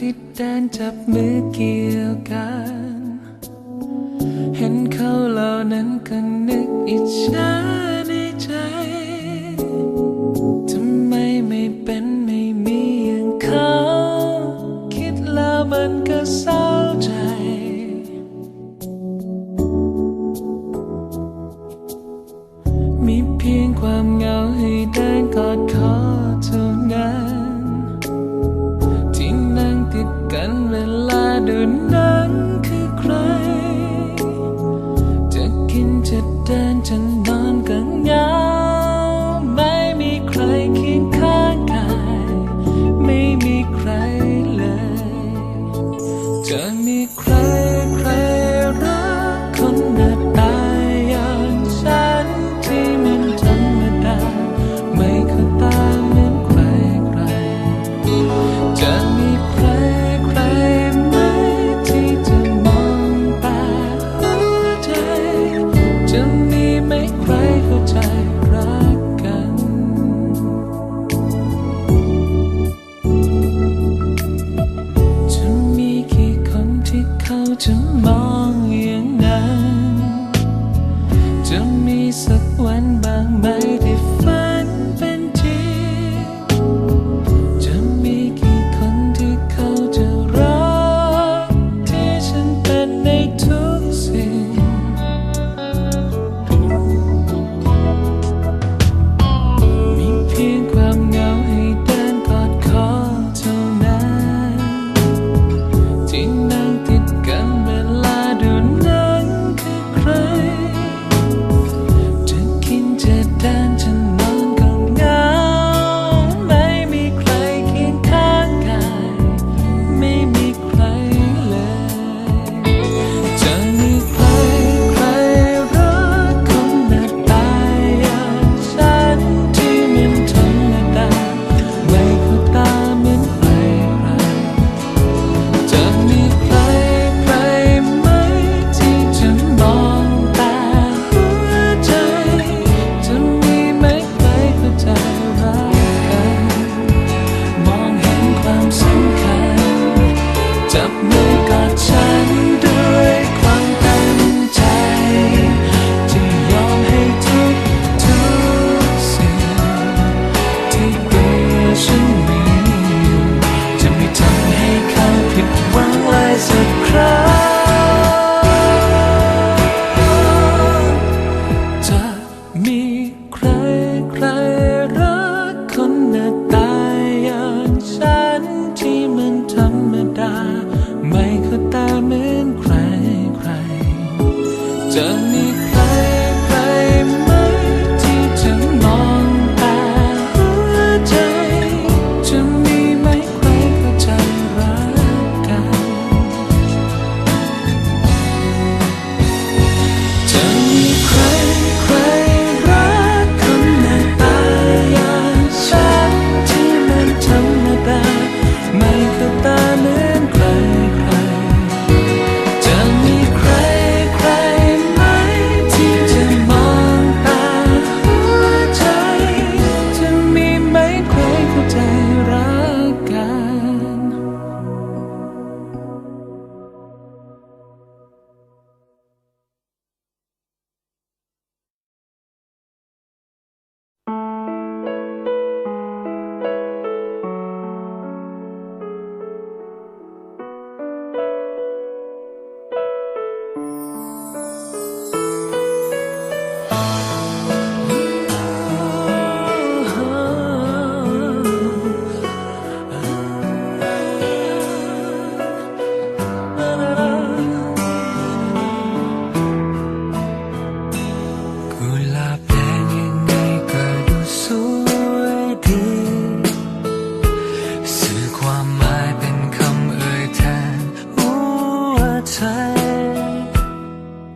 ที่แดนจับมือเกี่ยวกัน เห็นเขาเหล่านั้นก็นึกอิจฉาในใจ ทำไมไม่เป็นไม่มีอย่างเขา คิดแล้วมันก็เศร้าใจ มีเพียงความเงา sắc quán mang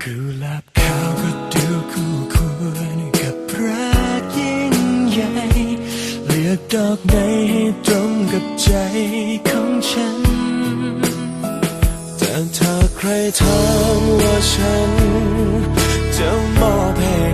กุหลาบขาวก็ดูคู่ควรกับรัยิ่งใหญ่ เลือกดอกไหให้ตรงกับใจของฉัน แต่ถ้าใครถามว่าฉันจะมอบให้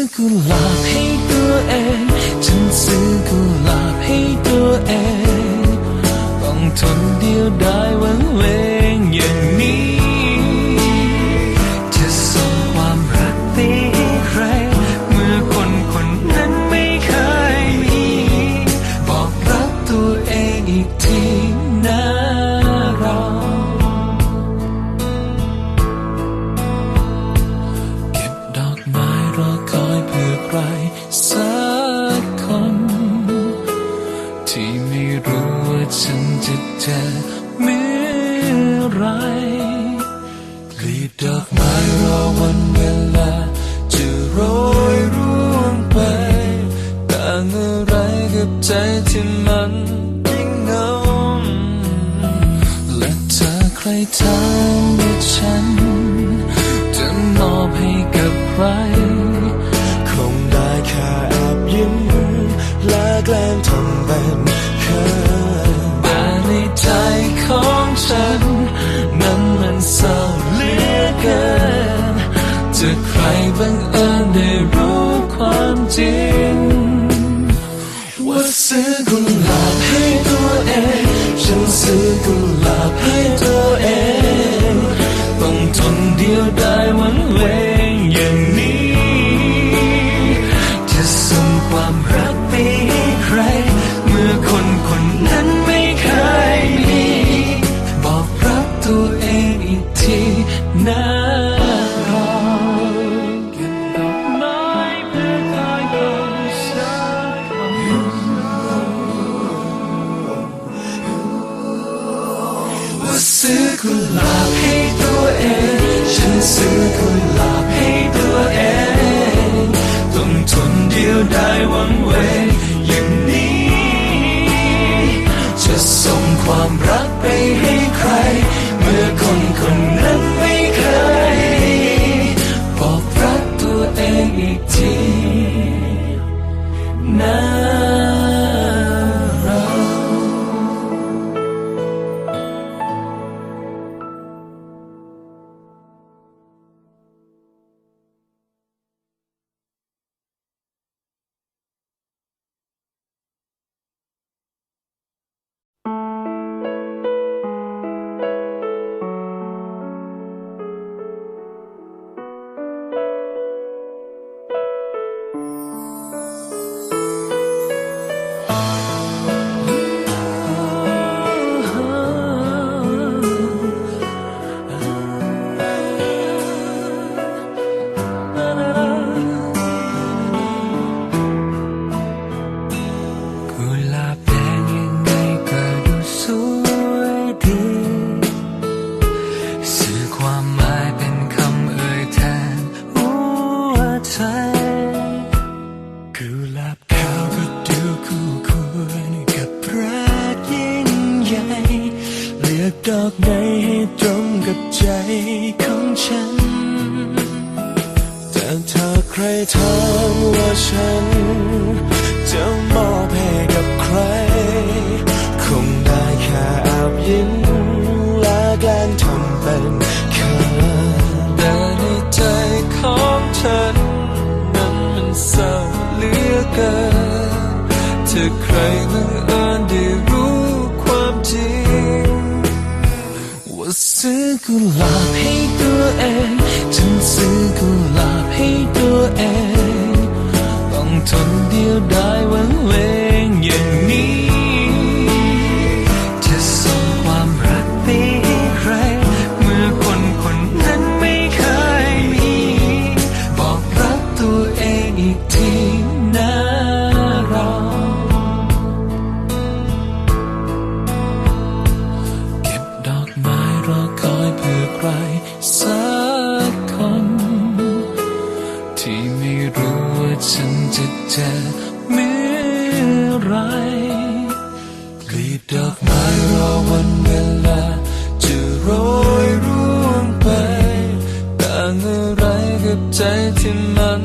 อกุหลาบให้ตัวเอง ฉันซื้อกุหลาบให้ตัวเอง ต้องทนเดียวได้ายวันเว เจอเมื่อไรกลีบดอกไม้รอวันเวลา จะโรยร่วงไป ต่างอะไรกับใจที่มันยิ่งเงาและเธอใครทามว่าฉัน จริง ว่าซื้อกุหลาบให้ตัวเอง ฉันซื้อกุหลาบให้ตัวเอง ต้องทนเดียวได้าย ซื้อกุหลาบให้ตัวเอง ฉันซื้อกุหลาบให้ตัวเองต้องทนเดียวได้ายวังเวงอย่างนี้ จะส่งความ ถามว่าฉัน จะมอบให้กับใคร คงได้แค่แอบยิ้มและแกล้งทำเป็นเขินแต่ในใจของฉัน นั้นมันเศร้าเหลือเกินถ้าใครบังเอิญ ซื้อกุหลาบให้ตัวเอง ฉันซื้อกุหลาบให้ตัวเอง ต้องทนเดียวได้หวังเลงอย่างนี้ เจอเมื่อไรกลีบดอกไม้รอวันเวลาจะโรยร่วงไปต่างอะไรกับใจที่มัน